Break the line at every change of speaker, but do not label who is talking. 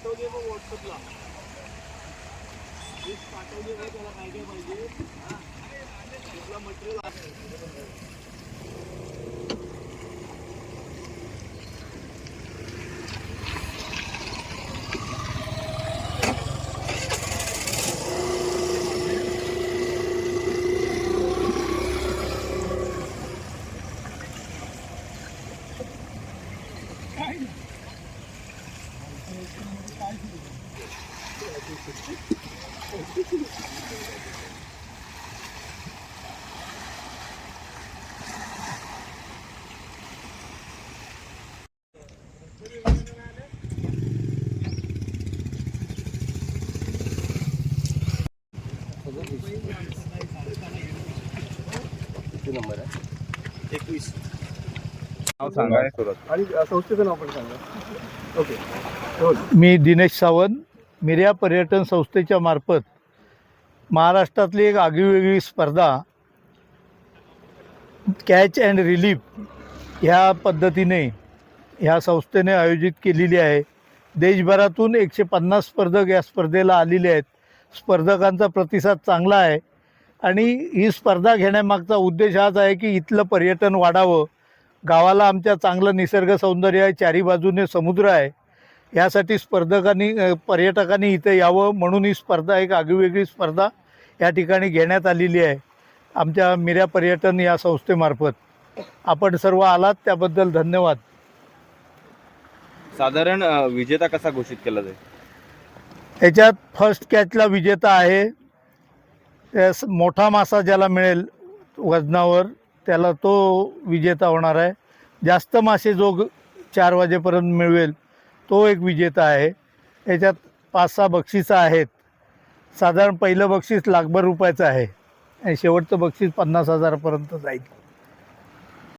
पाठवते मग व्हॉट्सअपला लिस्ट पाठवते मग त्याला काय काय पाहिजे. हा. कुठला मटेरियल
किती नंबर आहे?
एकवीस.
नाव सांगा.
आणि संस्थेचं नाव पण सांगा.
मी दिनेश सावंत मिर्या पर्यटन संस्थेच्या मार्फत महाराष्ट्रातली एक आगळीवेगळी स्पर्धा कॅच अँड रिलीफ ह्या पद्धतीने ह्या संस्थेने आयोजित केलेली आहे. देशभरातून एकशे पन्नास स्पर्धक या स्पर्धेला आलेले आहेत. स्पर्धकांचा प्रतिसाद चांगला आहे. आणि ही स्पर्धा घेण्यामागचा उद्देश हाच आहे की इथलं पर्यटन वाढावं. गावाला आमच्या चांगलं निसर्ग सौंदर्य आहे चारी बाजूने समुद्र आहे. यासाठी स्पर्धकांनी पर्यटकांनी इथे यावं म्हणून ही स्पर्धा एक आगळीवेगळी स्पर्धा या ठिकाणी घेण्यात आलेली आहे. आमच्या मिऱ्या पर्यटन या संस्थेमार्फत. आपण सर्व आलात त्याबद्दल धन्यवाद.
साधारण विजेता कसा घोषित केला जाईल?
याच्यात फर्स्ट कॅचला विजेता आहे. मोठा मासा ज्याला मिळेल वजनावर त्याला तो विजेता होणार आहे. जास्त मासे जो ग- चार वाजेपर्यंत मिळवेल तो एक विजेता आहे. याच्यात पाच सहा बक्षिसं आहेत. साधारण पहिलं बक्षीस लाखभर रुपयाचं आहे. आणि शेवटचं बक्षीस पन्नास हजारापर्यंत जाईल.